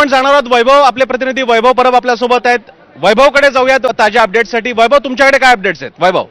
आपण जाणार आहोत वैभव आपले प्रतिनिधी वैभव परब आपल्यासोबत आहेत. वैभवकडे जाऊयात ताज्या अपडेटसाठी वैभव तुमच्याकडे काय अपडेट्स आहेत? वैभव.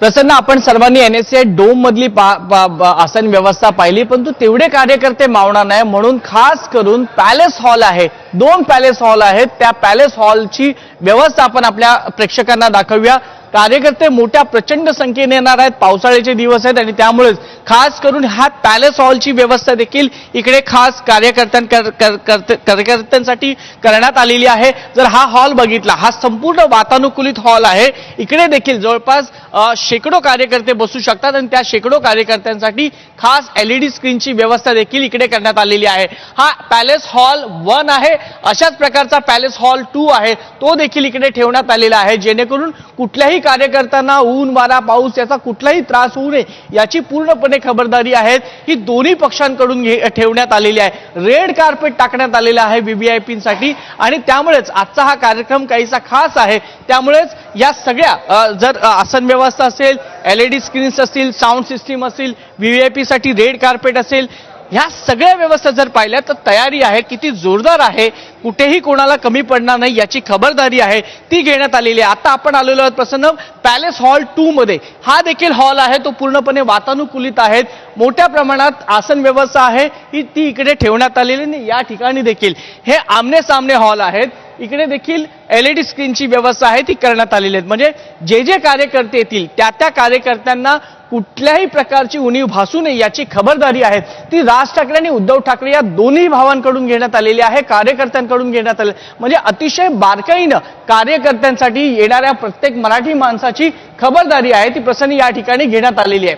प्रसन्न आपण सर्वांनी एनएसए डोम मधली पा- आसन व्यवस्था पाहिली परंतु तेवढे कार्यकर्ते मावणार नाही म्हणून खास करून पॅलेस हॉल आहे. दोन पॅलेस हॉल आहेत. त्या पॅलेस हॉलची व्यवस्था आपण आपल्या प्रेक्षकांना दाखवूया. कार्यकर्ते मोठ्या प्रचंड संख्येने येणार आहेत. पावसाळ्याचे दिवस आहेत आणि त्यामुळेच खास करून ह्या पॅलेस हॉलची व्यवस्था देखील इकडे खास कार्यकर्त्यां कर- कर- कार्यकर्त्यांसाठी करण्यात आलेली आहे. जर हा हॉल बघितला हा संपूर्ण वातानुकूलित हॉल आहे. इकडे देखील जवळपास शेकडो कार्यकर्ते बसू शकतात आणि त्या शेकडो कार्यकर्त्यांसाठी खास एलईडी स्क्रीनची व्यवस्था देखील इकडे करण्यात आलेली आहे. हा पॅलेस हॉल वन आहे. अशाच प्रकारचा पॅलेस हॉल टू आहे. तो देखील इकडे ठेवण्यात आलेला आहे. जेणेकरून कुठल्याही कार्यकर्त्यांना ऊन वारा पाऊस याचा कुठलाही त्रास होऊ नये याची पूर्णपणे खबरदारी आहे. ही दोन्ही पक्षांकडून घे- ठेवण्यात आलेली आहे. रेड कार्पेट टाकण्यात आलेलं आहे व्हीव्हीआयपींसाठी आणि त्यामुळेच आजचा हा कार्यक्रम काहीसा खास आहे. त्यामुळेच या सगळ्या जर आसन व्यवस्था असेल एलईडी स्क्रीन्स असतील साऊंड सिस्टीम असेल व्हीव्हीआयपीसाठी रेड कार्पेट असेल ह्या सगळ्या व्यवस्था जर पाहिल्या तर तयारी आहे किती जोरदार आहे कुठेही कोणाला कमी पडणार नाही याची खबरदारी आहे ती घेण्यात आलेली आहे. आता आपण आलेलो आहोत प्रसन्न पॅलेस हॉल टू मध्ये. हा देखील हॉल आहे तो पूर्णपणे वातानुकूलित आहेत मोठ्या प्रमाणात आसन व्यवस्था आहे ही ती इकडे ठेवण्यात आलेली आणि या ठिकाणी देखील हे आमने सामने हॉल आहेत. इकडे देखील एल ई डी स्क्रीनची व्यवस्था आहे ती करण्यात आलेली आहे म्हणजे जे जे कार्यकर्ते येतील त्या त्या कार्यकर्त्यांना कुठल्याही प्रकारची उणीव भासू नये याची खबरदारी आहे. ती राज ठाकरे आणि उद्धव ठाकरे या दोन्ही भावांकडून घेण्यात आलेली आहे कार्यकर्त्यांकडून घेण्यात आले म्हणजे अतिशय बारकाईनं कार्यकर्त्यांसाठी येणाऱ्या प्रत्येक मराठी माणसाची खबरदारी आहे. ती प्रसन्न या ठिकाणी घेण्यात आलेली आहे.